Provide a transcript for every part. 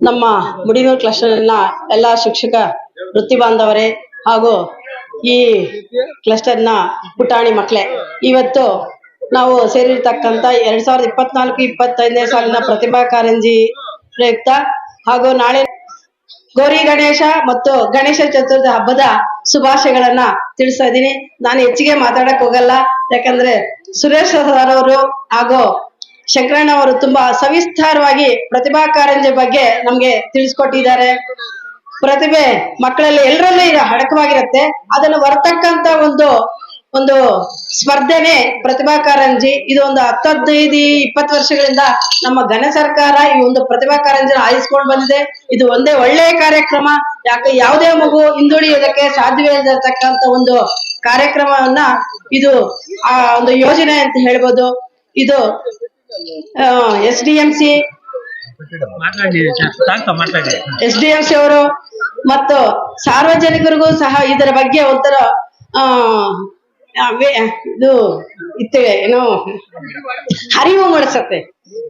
ನಮ್ಮ ಮುಡಿನೂರು ಕ್ಲಸ್ಟರ್ನ ಎಲ್ಲ ಶಿಕ್ಷಕ ವೃತ್ತಿ ಬಾಂಧವರೇ ಹಾಗೂ ಈ ಕ್ಲಸ್ಟರ್ನ ಪುಟಾಣಿ ಮಕ್ಕಳೇ, ಇವತ್ತು ನಾವು ಸೇರಿರ್ತಕ್ಕಂಥ ಎರಡ್ ಸಾವಿರದ ಇಪ್ಪತ್ನಾಲ್ಕು, ಇಪ್ಪತ್ತೈದನೇ ಸಾಲಿನ ಪ್ರತಿಭಾ ಕಾರಂಜಿ ಪ್ರಯುಕ್ತ ಹಾಗೂ ನಾಳೆ ಗೌರಿ ಗಣೇಶ ಮತ್ತು ಗಣೇಶ ಚತುರ್ಥಿ ಹಬ್ಬದ ಶುಭಾಶಯಗಳನ್ನ ತಿಳಿಸ್ತಾ ಇದ್ದೀನಿ. ನಾನು ಹೆಚ್ಚಿಗೆ ಮಾತಾಡಕ್ ಹೋಗಲ್ಲ, ಯಾಕಂದ್ರೆ ಸುರೇಶ್ ಸರ್ ಅವರು ಹಾಗೂ ಶಂಕರಣ್ಣ ಅವರು ತುಂಬಾ ಸವಿಸ್ತಾರವಾಗಿ ಪ್ರತಿಭಾ ಕಾರಂಜಿ ಬಗ್ಗೆ ನಮ್ಗೆ ತಿಳಿಸ್ಕೊಟ್ಟಿದ್ದಾರೆ. ಪ್ರತಿಭೆ ಮಕ್ಕಳಲ್ಲಿ ಎಲ್ಲರಲ್ಲೂ ಇದು ಅಡಕವಾಗಿರುತ್ತೆ. ಅದನ್ನು ಹೊರತಕ್ಕಂತ ಒಂದು ಒಂದು ಸ್ಪರ್ಧೆನೆ ಪ್ರತಿಭಾ ಕಾರಂಜಿ ಇದು ಒಂದು ಹತ್ತದೈದು ಇಪ್ಪತ್ತು ವರ್ಷಗಳಿಂದ ನಮ್ಮ ಘನ ಸರ್ಕಾರ ಈ ಒಂದು ಪ್ರತಿಭಾ ಕಾರಂಜಿನ ಆಯಿಸ್ಕೊಂಡು ಬಂದಿದೆ. ಇದು ಒಂದೇ ಒಳ್ಳೆಯ ಕಾರ್ಯಕ್ರಮ. ಯಾಕೆ ಯಾವುದೇ ಮಗು ಹಿಂದುಳಿಯೋದಕ್ಕೆ ಸಾಧ್ಯವೇ ಒಂದು ಕಾರ್ಯಕ್ರಮವನ್ನ ಇದು ಆ ಒಂದು ಯೋಜನೆ ಅಂತ ಹೇಳ್ಬೋದು. ಇದು S D M C. S D M C ಅವರು ಮತ್ತು ಸಾರ್ವಜನಿಕರಿಗೂ ಸಹ ಇದರ ಬಗ್ಗೆ ಒಂಥರ ಇದು ಇತ್ತೆ ಏನು ಹರಿವು ಮೂಡಿಸತ್ತೆ.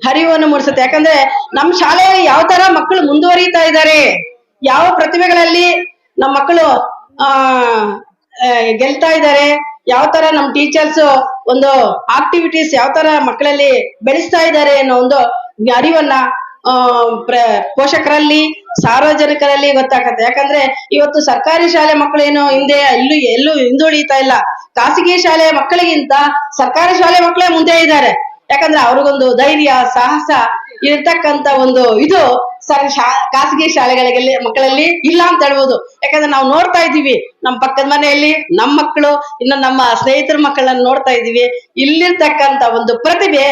ಹರಿವನ್ನು ಮೂಡಿಸುತ್ತೆ. ಯಾಕಂದ್ರೆ ನಮ್ಮ ಶಾಲೆಯಲ್ಲಿ ಯಾವ ತರ ಮಕ್ಕಳು ಮುಂದುವರಿತಾ ಇದ್ದಾರೆ ಯಾವ ಪ್ರತಿಭೆಗಳಲ್ಲಿ ನಮ್ಮ ಮಕ್ಕಳು ಆ ಆ, ಗೆಲ್ತಾ ಇದ್ದಾರೆ ಯಾವ ತರ ನಮ್ಮ ಟೀಚರ್ಸ್ ಒಂದು ಆಕ್ಟಿವಿಟೀಸ್ ಯಾವ ತರ ಮಕ್ಕಳಲ್ಲಿ ಬೆಳೆಸ್ತಾ ಇದ್ದಾರೆ ಅನ್ನೋ ಒಂದು ಅರಿವನ್ನ ಪೋಷಕರಲ್ಲಿ, ಸಾರ್ವಜನಿಕರಲ್ಲಿ ಗೊತ್ತಾಗತ್ತೆ. ಯಾಕಂದ್ರೆ ಇವತ್ತು ಸರ್ಕಾರಿ ಶಾಲೆ ಮಕ್ಕಳೇನು ಹಿಂದೆ ಎಲ್ಲೂ ಎಲ್ಲೂ ಹಿಂದುಳಿತಾ ಇಲ್ಲ. ಖಾಸಗಿ ಶಾಲೆಯ ಮಕ್ಕಳಿಗಿಂತ ಸರ್ಕಾರಿ ಶಾಲೆ ಮಕ್ಕಳೇ ಮುಂದೆ ಇದ್ದಾರೆ. ಯಾಕಂದ್ರೆ ಅವ್ರಿಗೊಂದು ಧೈರ್ಯ, ಸಾಹಸ ಇರ್ತಕ್ಕಂತ ಒಂದು ಇದು ಸರ್ ಖಾಸಗಿ ಶಾಲೆಗಳಲ್ಲಿ ಮಕ್ಕಳಲ್ಲಿ ಇಲ್ಲ ಅಂತ ಹೇಳ್ಬೋದು. ಯಾಕಂದ್ರೆ ನಾವು ನೋಡ್ತಾ ಇದೀವಿ ನಮ್ಮ ಪಕ್ಕದ ಮನೆಯಲ್ಲಿ ನಮ್ಮ ಮಕ್ಕಳು, ಇನ್ನು ನಮ್ಮ ಸ್ನೇಹಿತರ ಮಕ್ಕಳನ್ನ ನೋಡ್ತಾ ಇದೀವಿ ಇಲ್ಲಿರ್ತಕ್ಕಂತ ಒಂದು ಪ್ರತಿಭೆ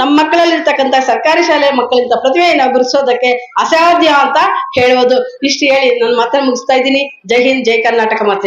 ನಮ್ಮ ಮಕ್ಕಳಲ್ಲಿರ್ತಕ್ಕಂಥ ಸರ್ಕಾರಿ ಶಾಲೆ ಮಕ್ಕಳಿಂದ ಪ್ರತಿಭೆಯನ್ನು ಗುರುತಿಸೋದಕ್ಕೆ ಅಸಾಧ್ಯ ಅಂತ ಹೇಳ್ಬೋದು. ಇಷ್ಟು ಹೇಳಿ ನನ್ನ ಮಾತ್ರ ಮುಗಿಸ್ತಾ ಇದ್ದೀನಿ. ಜೈ ಹಿಂದ್, ಜೈ ಕರ್ನಾಟಕ ಮಾತೆ.